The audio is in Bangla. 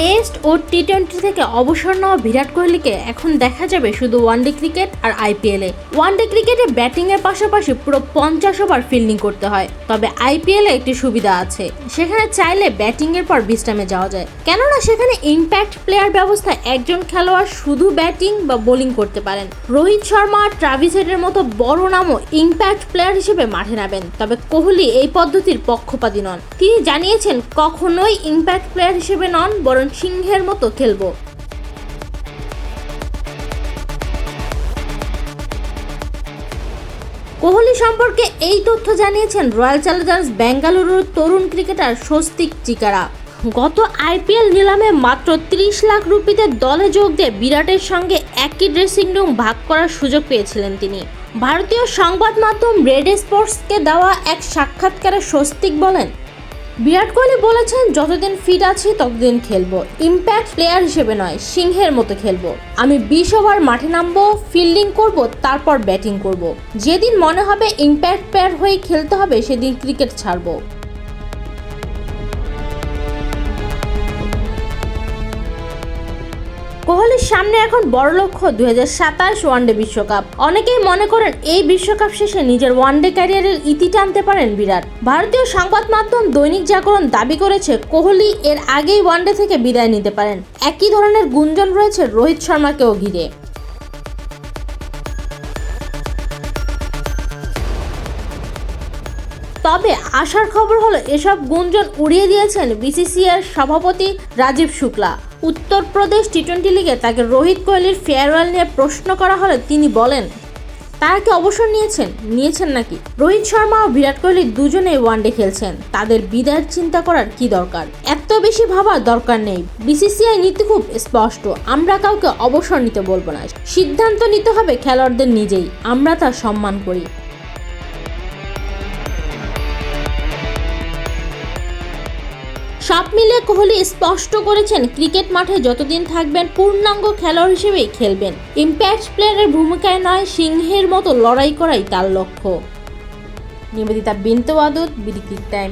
টেস্ট ও টি টোয়েন্টি থেকে অবসর নেওয়া বিরাট কোহলিকে এখন দেখা যাবে শুধু ওয়ানডে ক্রিকেট আর আইপিএলে ওয়ানডে ক্রিকেটে ব্যাটিংয়ের পাশাপাশি পুরো পঞ্চাশ ওভার ফিল্ডিং করতে হয়। তবে আইপিএলে একটি সুবিধা আছে। সেখানে চাইলে ব্যাটিংয়ের পর বিশ্রামে যাওয়া যায়। কেননা সেখানে ইম্প্যাক্ট প্লেয়ার ব্যবস্থায় একজন খেলোয়াড় শুধু ব্যাটিং বা বোলিং করতে পারেন। রোহিত শর্মা ট্রাভিস হেডের মতো বড় নামও ইম্প্যাক্ট প্লেয়ার হিসেবে মাঠে নামেন। তবে কোহলি এই পদ্ধতির পক্ষপাতী নন। তিনি জানিয়েছেন, কখনোই ইম্প্যাক্ট প্লেয়ার হিসেবে নন, বরং সিংহের মতো খেলব। কোহলি সম্পর্কে এই তথ্য জানিয়েছেন রয়্যাল চ্যালেঞ্জার্স বেঙ্গালুরুর তরুণ ক্রিকেটার স্বস্তিক চিকারা। গত আইপিএল নিলামে মাত্র 30 লাখ রুপিতে দলে যোগ দিয়ে বিরাটের সঙ্গে একই ড্রেসিং রুম ভাগ করার সুযোগ পেয়েছিলেন তিনি। ভারতীয় সংবাদ মাধ্যম রেড স্পোর্টসকে দেওয়া এক সাক্ষাৎকারে স্বস্তিক বলেন বিরাট কোহলি বলেছেন, যতদিন ফিট আছি, ততদিন খেলব। ইম্প্যাক্ট প্লেয়ার হিসেবে নয়, সিংহের মতো খেলব। আমি বিশ ওভার মাঠে নামবো ফিল্ডিং করব, তারপর ব্যাটিং করব। যেদিন মনে হবে ইম্প্যাক্ট প্লেয়ার হয়ে খেলতে হবে, সেদিন ক্রিকেট ছাড়বো। কোহলির সামনে এখন বড় লক্ষ্য দুই হাজার সাতাশ ওয়ানডে বিশ্বকাপ। অনেকেই মনে করেন এই বিশ্বকাপ শেষে নিজের ওয়ানডে ক্যারিয়ারের ইতি টানতে পারেন বিরাট। ভারতীয় সংবাদ মাধ্যম দৈনিক জাগরণ দাবি করেছে, কোহলি এর আগেই ওয়ানডে থেকে বিদায় নিতে পারেন। একই ধরনের গুঞ্জন রয়েছে রোহিত শর্মাকেও ঘিরে। তবে আসার খবর হলো, এসব গুঞ্জন উড়িয়ে দিয়েছেন বিসিসিআর সভাপতি রাজীব শুক্লা। উত্তরপ্রদেশ টি টোয়েন্টি লিগে তাকে রোহিত কোহলির ফেয়ারওয়েল নিয়ে প্রশ্ন করা হলে তিনি বলেন, তারা কি অবসর নিয়েছেন? নিয়েছেন নাকি? রোহিত শর্মা ও বিরাট কোহলি দুজনেই ওয়ানডে খেলছেন। তাদের বিদায়ের চিন্তা করার কি দরকার? এত বেশি ভাবার দরকার নেই। বিসিসিআই নীতি খুব স্পষ্ট, আমরা কাউকে অবসর নিতে বলব না। সিদ্ধান্ত নিতে হবে খেলোয়াড়দের নিজেই, আমরা তা সম্মান করি। সব মিলে কোহলি স্পষ্ট করেছেন, ক্রিকেট মাঠে যতদিন থাকবেন পূর্ণাঙ্গ খেলোয়াড় হিসেবেই খেলবেন। ইম্প্যাক্ট প্লেয়ারের ভূমিকায় নয়, সিংহের মতো লড়াই করাই তার লক্ষ্য। নিবেদিতা বিন্তু আদত টাইম।